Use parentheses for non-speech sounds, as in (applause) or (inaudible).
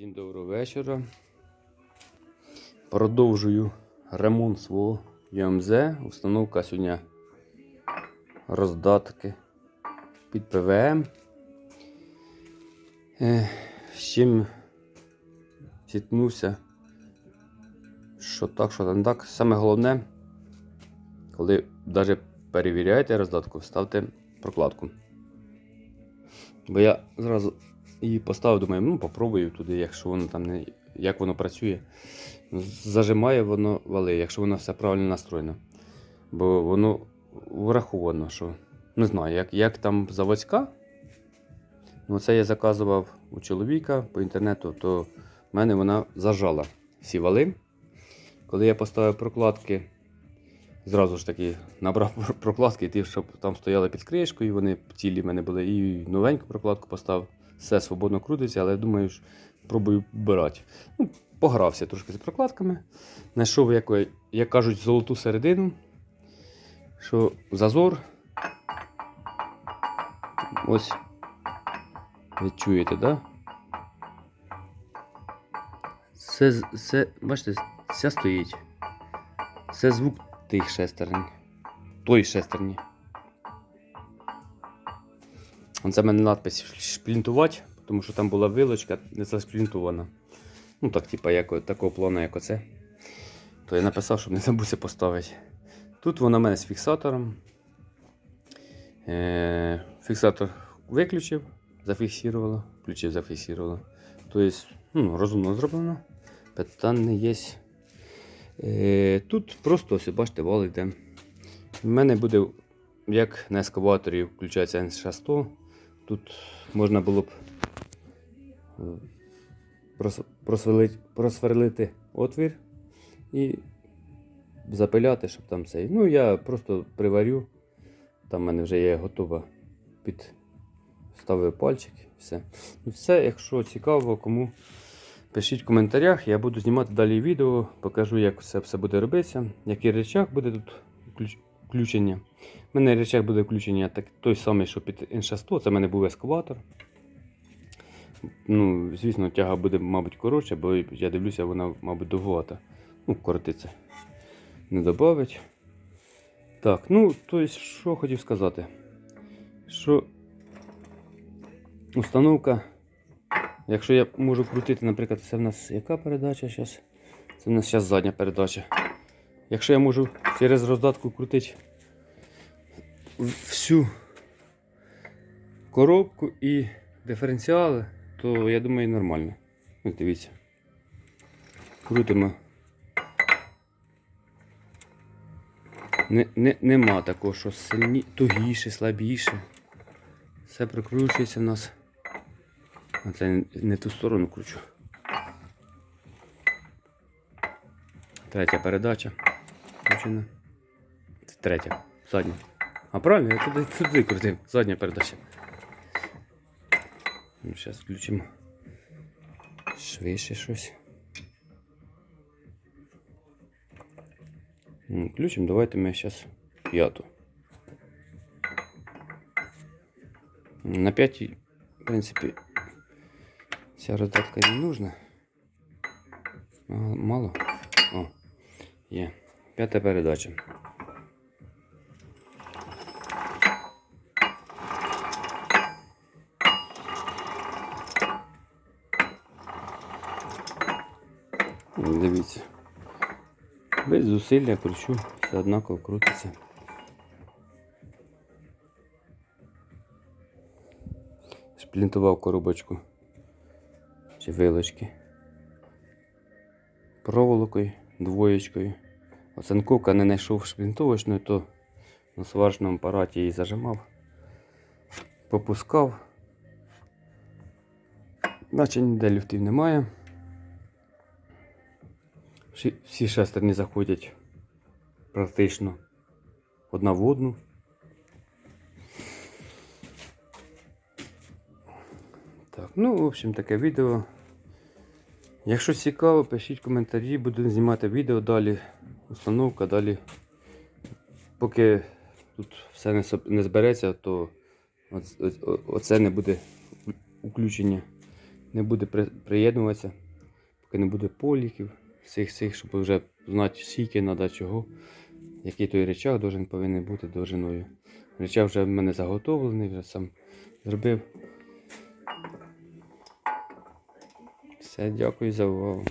Всім доброго вечора. Продовжую ремонт свого ЮМЗ. Установка сьогодні роздатки під ПВМ. Е, З чим зіткнувся, що так, що не так. Саме головне, коли навіть перевіряєте роздатку, ставте прокладку. Бо я зразу її поставив, думаю, ну попробую туди, якщо воно там не. Як воно працює. Зажимає воно вали, якщо воно все правильно настроєно. Бо воно враховано, що не знаю, як, як там заводська. Ну, це я заказував у чоловіка по інтернету, то в мене вона зажала всі вали. Коли я поставив прокладки, зразу ж таки набрав (laughs) прокладки, ті, щоб там стояли під кришкою, вони цілі в мене були, і новеньку прокладку поставив. Все свободно крутиться, але думаю, що пробую вбирати. Ну, погрався трошки з прокладками. Знайшов, як, як кажуть, золоту середину. Що зазор. Ось. Ви чуєте, так? Да? Це, це, бачите, ця стоїть. Це звук тих шестерень. Той шестерні. Це в мене надпись шплінтувати, тому що там була вилочка не зашплінтована. Ну так, типа, як, такого плану, як оце. То я написав, щоб не забувся поставити. Тут вона в мене з фіксатором. Е, Фіксатор виключив, зафіксувало, включив, зафіксувало. Тобто, ну, розумно зроблено. Питань є. Е, Тут просто ось, бачите, вал йде. У мене буде, як на ескаваторі включається N600. Тут можна було б е, просверлити, отвір і запиляти, щоб там цей. Ну, я просто приварю. Там в мене вже є готова під ставив пальчик все. Все, якщо цікаво, кому пишіть в коментарях. Я буду знімати далі відео, покажу, як це все буде робитися, який речах буде тут включ- включення. У мене речах буде включення так, той самий, що під N600, це в мене був ескаватор. Ну, звісно, тяга буде, мабуть, коротша, бо я дивлюся, вона, мабуть, довгувата. Ну, коротиться. Не додавить. Так, ну, тобто, що хотів сказати? Що установка, якщо я можу крутити, наприклад, це в нас яка передача зараз? Це в нас зараз задня передача. Якщо я можу через роздатку крутити всю коробку і диференціали, то я думаю нормально. Ось дивіться. Крутимо. Не, не, нема такого, що сильні, тугіше, слабіше. Все прикручується в нас. А це не, ту сторону кручу. Третя передача. Включена. Це третя. Задня. А правильно, я туди, туди крутив. Задня передача. Ну, зараз включимо. Швидше щось. Ну, Включимо, давайте ми зараз п'яту. На п'ятій, в принципі, ця роздатка не нужна. Мало- Мало. О, є. П'ята передача. Дивіться. Без зусилля кручу, все однаково крутиться. Шплінтував коробочку чи вилочки. Проволокою, двоєчкою. Оцинковка не знайшов шплінтовочною, то на сварочному апараті її зажимав, попускав. Наче ніде люфтів немає. Всі шестерні заходять практично одна в одну. Так, ну, в общем, таке відео. Якщо цікаво, пишіть коментарі, буду знімати відео далі. Установка далі. Поки тут все не, збереться, то оц- оц- оце не буде включення не буде приєднуватися, поки не буде поліків, всіх цих, щоб вже знати, скільки треба чого, який той речах повинен бути довжиною. Речах вже в мене заготовлений, вже сам зробив. Все, дякую за увагу.